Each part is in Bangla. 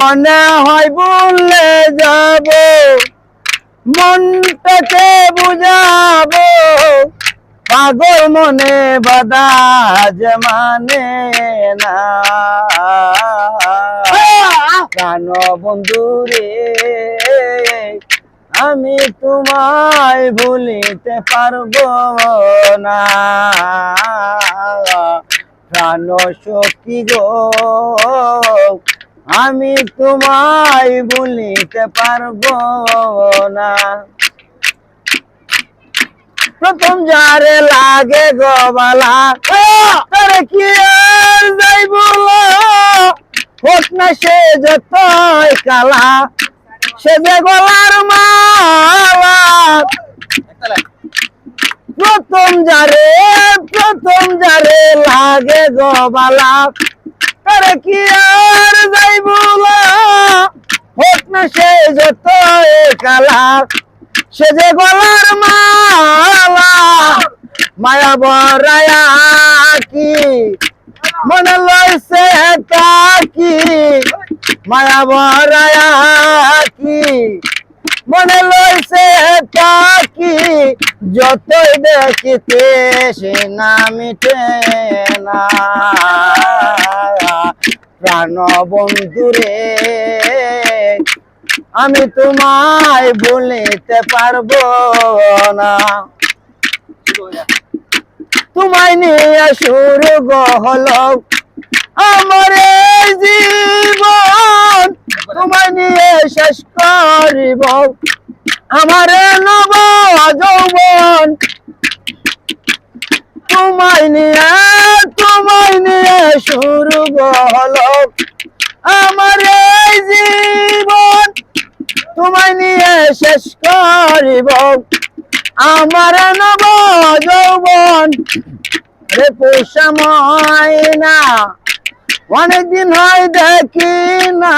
মনে হয় বললে যাব। মনটাকে বুঝাবো। পাগল মনে বাদাজ মানে না। প্রাণ বন্ধুরে আমি তোমায় ভুলিতে পারব না। প্রাণ সখী গো আমি তোমায় ভুলিতে পারব না। প্রথম যারে লাগে গবালা কি যাই বলো? হোক না সে যতই কালা, সে যে গলার মালা। প্রথম যারে প্রথম যারে লাগে গবালা তারে কি আর যাই বলো হোক না সে যতই কালা, সে যে গলার মালা, মায়া বরায়া কি? মনে লইছে কি? মায়া বরায়া কি? মনে লইছে কি? যতই দেখিতে সে না মিটে না। প্রাণ বন্ধুরে, আমি তোমায় বলিতে পারব না। তোমায় নিয়ে শুরু গহল আমার জীবন তোমায় নিয়ে শেষ করিব। আমার নব যৌবন তোমায় নিয়ে তোমায় নিয়ে শুরু গহল আমার এই জীবন তোমায় নিয়ে শেষ করিব। আমার নব যৌবন রে পোষাময় না অনেকদিন হয় দেখি না।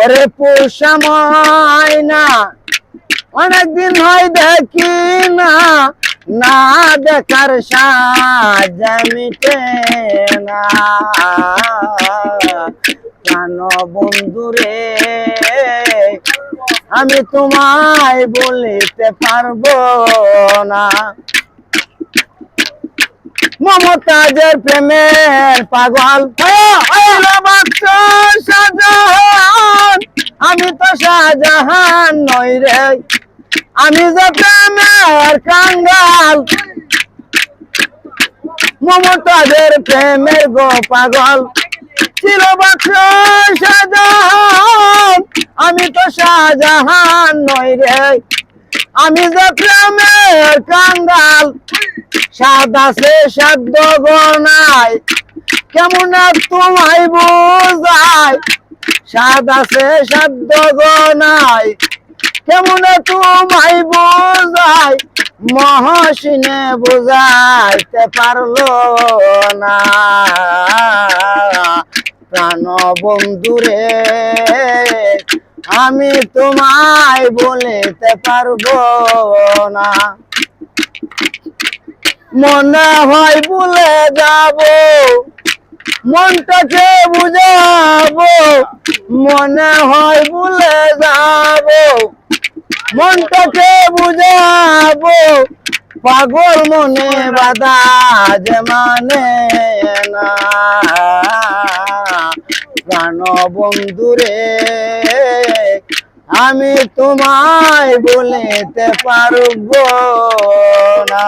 ওরে পোষাময় না অনেকদিন হয় দেখি না। না দেখার সাজ না। প্রাণ বন্ধুরে আমি তোমায় বলিতে পারব না। মমতাজের প্রেমের পাগল। শাহজাহান আমি তো শাহজাহান নই রে। আমি যে প্রেমের কাঙ্গাল মমতাজের প্রেমের গো পাগল। ছিল শাহজাহান আমি তো শাহজাহান নই রে। আমি যে প্রেমের কাঙ্গাল, সাদা সে সাধ্য গনায় কেমন আর তোমায় বোঝায় সাদা সে সাধ্য গনায় কেমন তোমায় বোঝায় মহসিনে বোঝাইতে পারল না। প্রাণ বন্ধুরে আমি তোমায় বলিতে পারব না। মনে হয় বলে যাব। মনটাকে বুঝাবো, মনে হয় ভুলে যাব। মনটাকে বুঝাবো, পাগল মনে বাধা যে মানে না। বন্ধুরে আমি তোমায় বলিতে পারব না।